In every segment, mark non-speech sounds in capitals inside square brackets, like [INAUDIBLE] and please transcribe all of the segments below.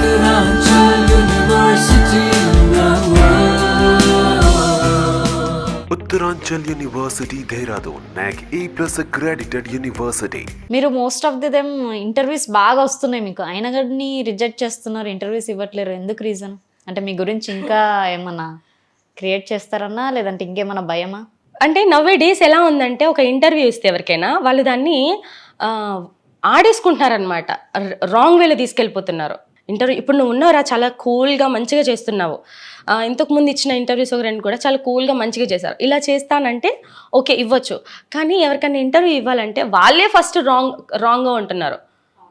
Uttaranchal University. Uttaranchal University, Dehradun, NAC A plus accredited university. మీరు most of the them interviews బాగా వస్తున్నాయి మీకు. అయినా కానీ రిజెక్ట్ చేస్తున్నారు ఇంటర్వ్యూస్ ఇవ్వట్లేరు. ఎందుకు రీజన్ అంటే మీ గురించి ఇంకా ఏమన్నా క్రియేట్ చేస్తారన్నా లేదంటే ఇంకేమన్నా భయమా? అంటే నవ్వే డేస్ ఎలా ఉందంటే ఒక ఇంటర్వ్యూ ఇస్తే ఎవరికైనా వాళ్ళు దాన్ని ఆ, ఆడేసుకుంటున్నారనమాట రాంగ్ వేలో తీసుకెళ్ళిపోతున్నారు. ఇంటర్వ్యూ ఇప్పుడు నువ్వు ఉన్నావురా చాలా కూల్గా మంచిగా చేస్తున్నావు. ఆ, ఇంతకు ముందు ఇచ్చిన ఇంటర్వ్యూస్ ఒక రెండు కూడా చాలా కూల్గా మంచిగా చేశారు. ఇలా చేస్తానంటే ఓకే ఇవ్వచ్చు. కానీ ఎవరికైనా ఇంటర్వ్యూ ఇవ్వాలంటే వాళ్ళే ఫస్ట్ రాంగ్ రాంగ్గా ఉంటున్నారు.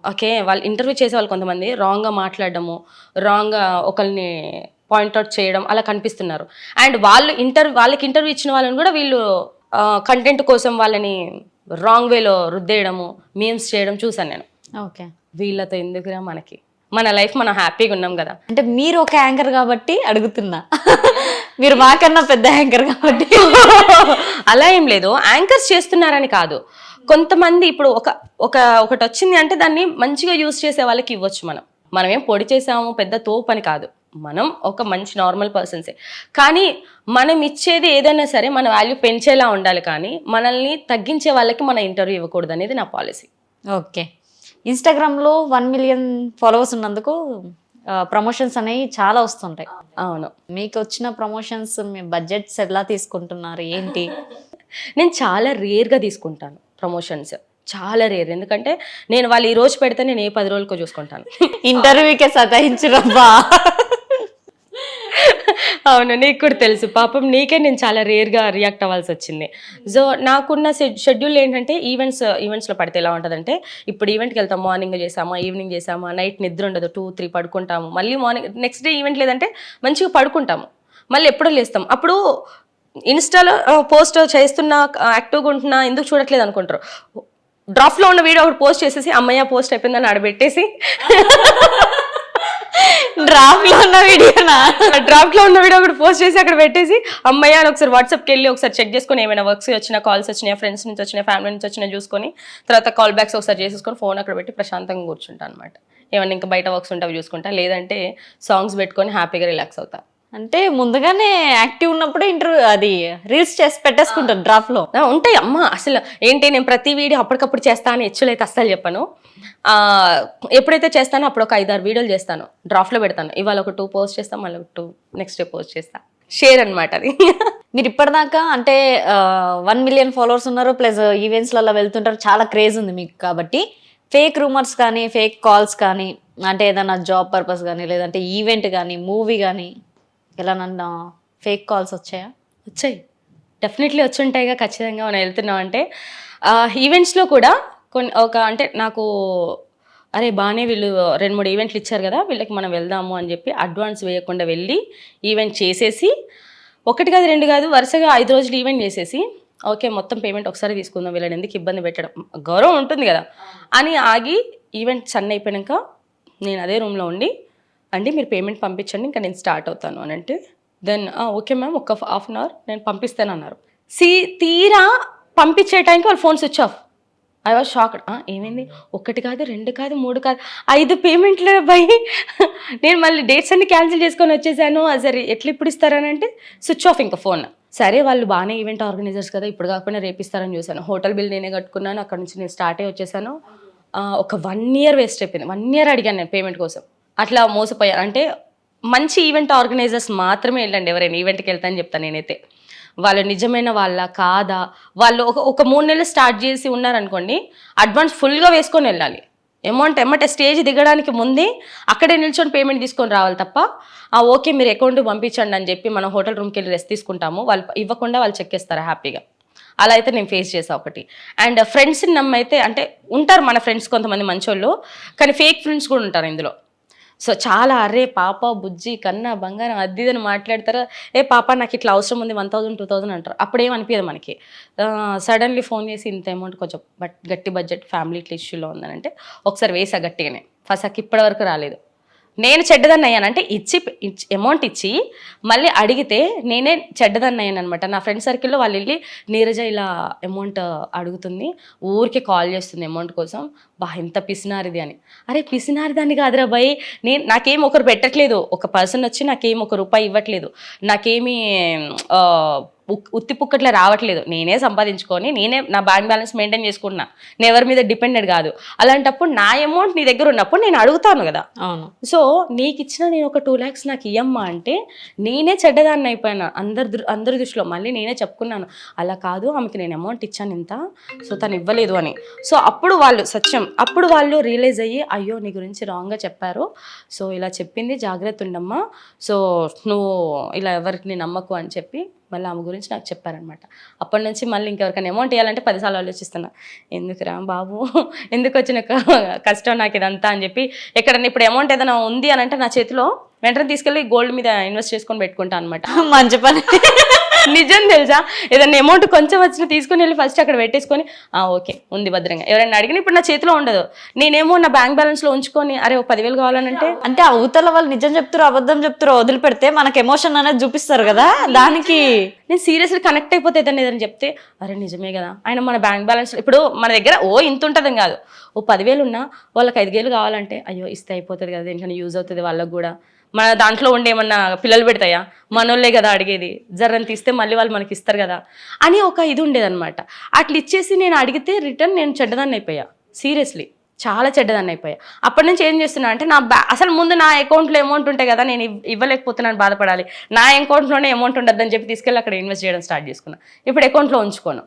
ఓకే వాళ్ళు ఇంటర్వ్యూ చేసే వాళ్ళు కొంతమంది రాంగ్గా మాట్లాడడము రాంగ్గా ఒకరిని పాయింట్అవుట్ చేయడం అలా కనిపిస్తున్నారు. అండ్ వాళ్ళు ఇంటర్ వాళ్ళకి ఇంటర్వ్యూ ఇచ్చిన వాళ్ళని కూడా వీళ్ళు కంటెంట్ కోసం వాళ్ళని రాంగ్ వేలో రుద్దేయడము మీమ్స్ చేయడం చూసాను నేను. ఓకే. వీళ్ళతో ఎందుకురా మనకి? మన లైఫ్ మనం హ్యాపీగా ఉన్నాం కదా. అంటే మీరు ఒక యాంకర్ కాబట్టి అడుగుతున్నా. మీరు మాకన్నా పెద్ద యాంకర్ కాబట్టి. అలా ఏం లేదు. యాంకర్స్ చేస్తున్నారని కాదు. కొంతమంది ఇప్పుడు ఒక ఒక ఒకటి వచ్చింది అంటే దాన్ని మంచిగా యూజ్ చేసే వాళ్ళకి ఇవ్వచ్చు మనం. మనం ఏం పొడి చేసాము పెద్ద తోపు అని కాదు. మనం ఒక మంచి నార్మల్ పర్సన్సే కానీ మనం ఇచ్చేది ఏదైనా సరే మన వాల్యూ పెంచేలా ఉండాలి కానీ మనల్ని తగ్గించే వాళ్ళకి మన ఇంటర్వ్యూ ఇవ్వకూడదు అనేది నా పాలసీ. ఓకే. ఇన్స్టాగ్రామ్లో వన్ మిలియన్ ఫాలోవర్స్ ఉన్నందుకు ప్రమోషన్స్ అనేవి చాలా వస్తుంటాయి. అవును. మీకు వచ్చిన ప్రమోషన్స్ మీ బడ్జెట్స్ ఎలా తీసుకుంటున్నారు ఏంటి? [LAUGHS] నేను చాలా రేర్గా తీసుకుంటాను ప్రమోషన్స్. చాలా రేర్. ఎందుకంటే నేను వాళ్ళు ఈ రోజు పెడితే నేను ఏ పది రోజులకో చూసుకుంటాను. ఇంటర్వ్యూకే సతాయించురబ్బా. [LAUGHS] అవును నీకు కూడా తెలుసు. పాపం నీకే నేను చాలా రేర్గా రియాక్ట్ అవ్వాల్సి వచ్చింది. సో నాకున్న షెడ్యూల్ ఏంటంటే ఈవెంట్స్ ఈవెంట్స్లో పడితే ఎలా ఉంటుందంటే ఇప్పుడు ఈవెంట్కి వెళ్తాం మార్నింగ్ చేసామా ఈవినింగ్ చేసామా నైట్ నిద్ర ఉండదు టూ త్రీ పడుకుంటాము. మళ్ళీ మార్నింగ్ నెక్స్ట్ డే ఈవెంట్ లేదంటే మంచిగా పడుకుంటాము. మళ్ళీ ఎప్పుడో లేస్తాం. అప్పుడు ఇన్స్టాలో పోస్ట్ చేస్తున్నా యాక్టివ్గా ఉంటున్నా ఎందుకు చూడట్లేదు అనుకుంటారు. డ్రాఫ్ట్లో ఉన్న వీడియో ఒకటి పోస్ట్ చేసేసి అమ్మయ్య పోస్ట్ అయిపోయిందని ఆడబెట్టేసి [LAUGHS] డ్రాఫ్ట్లో ఉన్న వీడియోనా? డ్రాఫ్ట్లో ఉన్న వీడియో కూడా పోస్ట్ చేసి అక్కడ పెట్టేసి అమ్మాయి అని ఒకసారి వాట్సాప్కి వెళ్ళి ఒకసారి చెక్ చేసుకొని ఏమైనా వర్క్స్ వచ్చినా కాల్స్ వచ్చినాయా ఫ్రెండ్స్ నుంచి వచ్చినా ఫ్యామిలీ నుంచి వచ్చినా చూసుకొని తర్వాత కాల్ బ్యాక్స్ ఒకసారి చేసేసుకొని ఫోన్ అక్కడ పెట్టి ప్రశాంతంగా కూర్చుంటా అనమాట ఏమైనా ఇంకా బయట వర్క్స్ ఉంటావి చూసుకుంటా. లేదంటే సాంగ్స్ పెట్టుకొని హ్యాపీగా రిలాక్స్ అవుతా. అంటే ముందుగానే యాక్టివ్ ఉన్నప్పుడే ఇంటర్వ్యూ అది రీల్స్ చేసి పెట్టేసుకుంటారు డ్రాఫ్ట్లో. ఉంటాయి అమ్మ. అసలు ఏంటి నేను ప్రతి వీడియో అప్పటికప్పుడు చేస్తా అని హెచ్చులైతే అస్సలు చెప్పను. ఎప్పుడైతే చేస్తానో అప్పుడు ఒక ఐదారు వీడియోలు చేస్తాను. డ్రాఫ్ట్లో పెడతాను. ఇవాళ ఒక టూ పోస్ట్ చేస్తాను మళ్ళీ ఒక టూ నెక్స్ట్ డే పోస్ట్ చేస్తా. షేర్ అనమాట అది. [LAUGHS] మీరు ఇప్పటిదాకా అంటే వన్ మిలియన్ ఫాలోవర్స్ ఉన్నారు ప్లస్ ఈవెంట్స్లలో వెళ్తుంటారు. చాలా క్రేజ్ ఉంది మీకు కాబట్టి ఫేక్ రూమర్స్ కానీ ఫేక్ కాల్స్ కానీ అంటే ఏదైనా జాబ్ పర్పస్ కానీ లేదంటే ఈవెంట్ కానీ మూవీ కానీ ఎలా నన్ను ఫేక్ కాల్స్ వచ్చాయా? వచ్చాయి. డెఫినెట్లీ వచ్చి ఉంటాయిగా ఖచ్చితంగా మనం వెళ్తున్నాం అంటే ఈవెంట్స్లో కూడా కొన్ని ఒక అంటే నాకు అరే బాగానే వీళ్ళు రెండు మూడు ఈవెంట్లు ఇచ్చారు కదా వీళ్ళకి మనం వెళ్దాము అని చెప్పి అడ్వాన్స్ వేయకుండా వెళ్ళి ఈవెంట్ చేసేసి ఒకటి కాదు రెండు కాదు వరుసగా ఐదు రోజులు ఈవెంట్ చేసేసి ఓకే మొత్తం పేమెంట్ ఒకసారి తీసుకుందాం వీళ్ళని ఎందుకు ఇబ్బంది పెట్టడం గౌరవం ఉంటుంది కదా అని ఆగి ఈవెంట్ సన్ అయిపోయాక నేను అదే రూమ్లో ఉండి అండి మీరు పేమెంట్ పంపించండి ఇంకా నేను స్టార్ట్ అవుతాను అని అంటే దెన్ ఓకే మ్యామ్ ఒక హాఫ్ అన్ అవర్ నేను పంపిస్తాను అన్నారు. సి తీరా పంపించే టైంకి phone switch off. I was shocked. ఏమైంది? ఒకటి కాదు రెండు కాదు మూడు కాదు ఐదు పేమెంట్లు బై నేను మళ్ళీ డేట్స్ అన్ని క్యాన్సిల్ చేసుకొని వచ్చేసాను. సరే ఎట్లా ఇప్పుడు ఇస్తారని అంటే స్విచ్ ఆఫ్ ఇంకా ఫోన్. సరే వాళ్ళు బాగానే ఈవెంట్ ఆర్గనైజర్స్ కదా ఇప్పుడు కాకుండా రేపిస్తారని చూశాను. చూసాను హోటల్ బిల్ నేనే కట్టుకున్నాను అక్కడ నుంచి నేను స్టార్ట్ అయ్యి వచ్చేసాను. ఒక వన్ ఇయర్ వేస్ట్ అయిపోయింది. వన్ ఇయర్ అడిగాను నేను పేమెంట్ కోసం. అట్లా మోసపోయాను అంటే మంచి ఈవెంట్ ఆర్గనైజర్స్ మాత్రమే వెళ్ళండి ఎవరైనా ఈవెంట్కి వెళ్తా అని చెప్తాను నేనైతే. వాళ్ళు నిజమైన వాళ్ళ కాదా? వాళ్ళు ఒక ఒక మూడు నెలలు స్టార్ట్ చేసి ఉన్నారనుకోండి అడ్వాన్స్ ఫుల్గా వేసుకొని వెళ్ళాలి. అమౌంట్ ఎమ్మటే స్టేజ్ దిగడానికి ముందే అక్కడే నిల్చొని పేమెంట్ తీసుకొని రావాలి తప్ప ఆ ఓకే మీరు అకౌంట్ పంపించండి అని చెప్పి మనం హోటల్ రూమ్కి వెళ్ళి రెస్ట్ తీసుకుంటాము. వాళ్ళు ఇవ్వకుండా వాళ్ళు చెక్ చేస్తారు హ్యాపీగా. అలా అయితే నేను ఫేస్ చేసా ఒకటి. అండ్ ఫ్రెండ్స్ని నమ్మైతే అంటే ఉంటారు మన ఫ్రెండ్స్ కొంతమంది మంచోళ్ళు కానీ ఫేక్ ఫ్రెండ్స్ కూడా ఉంటారు ఇందులో. సో చాలా అరే పాప బుజ్జి కన్నా బంగారం అది ఇది అని మాట్లాడతారు? ఏ పాప నాకు ఇట్లా అవసరం ఉంది వన్ థౌసండ్ టూ థౌసండ్ అంటారు. అప్పుడేం అనిపించదు మనకి సడన్లీ ఫోన్ చేసి ఇంత అమౌంట్ కొంచెం బట్ గట్టి బడ్జెట్ ఫ్యామిలీ ఇట్లా ఇష్యూలో ఉందని అంటే ఒకసారి వేసా గట్టిగానే. ఫస్ట్ ఇప్పటి ఇప్పటివరకు రాలేదు. నేను చెడ్డదాన్ని అయ్యాను అంటే ఇచ్చి అమౌంట్ ఇచ్చి మళ్ళీ అడిగితే నేనే చెడ్డదాన్ని అయ్యాను అనమాట నా ఫ్రెండ్ సర్కిల్లో వాళ్ళు వెళ్ళి నీరజ ఇలా అమౌంట్ అడుగుతుంది. ఊరికే కాల్ చేస్తుంది అమౌంట్ కోసం. బా ఎంత పిసినారిది అని. అరే పిసినారిదాన్ని కాదురా బాయ్ నేను నాకేం ఒకరు పెట్టట్లేదు. ఒక పర్సన్ వచ్చి నాకేం ఒక రూపాయి ఇవ్వట్లేదు. నాకేమీ ఉత్తి పుక్కట్లే రావట్లేదు. నేనే సంపాదించుకొని నేనే నా బ్యాంక్ బ్యాలెన్స్ మెయింటైన్ చేసుకుంటున్నా. నేను ఎవరి మీద డిపెండెడ్ కాదు. అలాంటప్పుడు నా అమౌంట్ నీ దగ్గర ఉన్నప్పుడు నేను అడుగుతాను కదా. సో నీకు ఇచ్చిన నేను ఒక టూ ల్యాక్స్ నాకు ఇయ్యమ్మా అంటే నేనే చెడ్డదాన్ని అయిపోయాను. అందరి దృ- అందరి దృష్టిలో మళ్ళీ నేనే చెప్పుకున్నాను. అలా కాదు ఆమెకి నేను అమౌంట్ ఇచ్చాను ఇంత సో తను ఇవ్వలేదు అని. సో అప్పుడు వాళ్ళు సత్యం అప్పుడు వాళ్ళు రియలైజ్ అయ్యి అయ్యో నీ గురించి రాంగ్గా చెప్పారు. సో ఇలా చెప్పింది జాగ్రత్త ఉండమ్మా సో నువ్వు ఇలా ఎవరికి నమ్మకు అని చెప్పి మళ్ళీ ఆమె గురించి నాకు చెప్పారనమాట. అప్పటి నుంచి మళ్ళీ ఇంకెవరికైనా అమౌంట్ ఇవ్వాలంటే పదిసార్లు ఆలోచిస్తున్నా. ఎందుకురా బాబు? [LAUGHS] ఎందుకు వచ్చిన కష్టం నాకు ఇదంతా అని చెప్పి ఎక్కడన్నా ఇప్పుడు అమౌంట్ ఏదైనా ఉంది అని అంటే నా చేతిలో వెంటనే తీసుకెళ్ళి గోల్డ్ మీద ఇన్వెస్ట్ చేసుకొని పెట్టుకుంటా అనమాట. [LAUGHS] మంచి పని. నిజం తెలుసా? ఏదైనా అమౌంట్ కొంచెం వచ్చిన తీసుకుని వెళ్ళి ఫస్ట్ అక్కడ పెట్టేసుకొని ఆ ఓకే ఉంది భద్రంగా. ఎవరైనా అడిగిన ఇప్పుడు నా చేతిలో ఉండదు. నేనేమో నా బ్యాంక్ బ్యాలెన్స్లో ఉంచుకొని అరే ఒక పదివేలు కావాలనంటే అంటే అవతల వాళ్ళు నిజం చెప్తారో అబద్ధం చెప్తారో వదిలిపెడితే మనకు ఎమోషన్ అనేది చూపిస్తారు కదా దానికి. నేను సీరియస్లీ కనెక్ట్ అయిపోతే ఏదైనా ఏదైనా చెప్తే అరే నిజమే కదా ఆయన మన బ్యాంక్ బ్యాలెన్స్ ఇప్పుడు మన దగ్గర ఓ ఇంత ఉంటుందని కాదు. ఓ పదివేలు ఉన్నా వాళ్ళకి ఐదు వేలు కావాలంటే అయ్యో ఇస్తే అయిపోతుంది కదా దేనికైనా యూజ్ అవుతుంది వాళ్ళకి కూడా. మన దాంట్లో ఉండే ఏమన్నా పిల్లలు పెడతాయా? మనోళ్ళే కదా అడిగేది. జర్రని తీస్తే మళ్ళీ వాళ్ళు మనకి ఇస్తారు కదా. అని ఒక ఇది ఉండేదన్నమాట. అట్లా ఇచ్చేసి నేను అడిగితే రిటర్న్ నేను చెడ్డదాన్ని అయిపోయా. సీరియస్లీ. చాలా చెడ్డదాన్ని అయిపోయా. అప్పటి నుంచి ఏం చేస్తున్నా అంటే నా బ్యా అసలు ముందు నా అకౌంట్లో అమౌంట్ ఉంటాయి కదా నేను ఇవ్వలేకపోతున్నాను బాధపడాలి. నా అకౌంట్లోనే అమౌంట్ ఉండద్దని చెప్పి తీసుకెళ్ళి అక్కడ ఇన్వెస్ట్ చేయడం స్టార్ట్ చేసుకున్నా. ఇప్పుడు అకౌంట్లో ఉంచుకోను.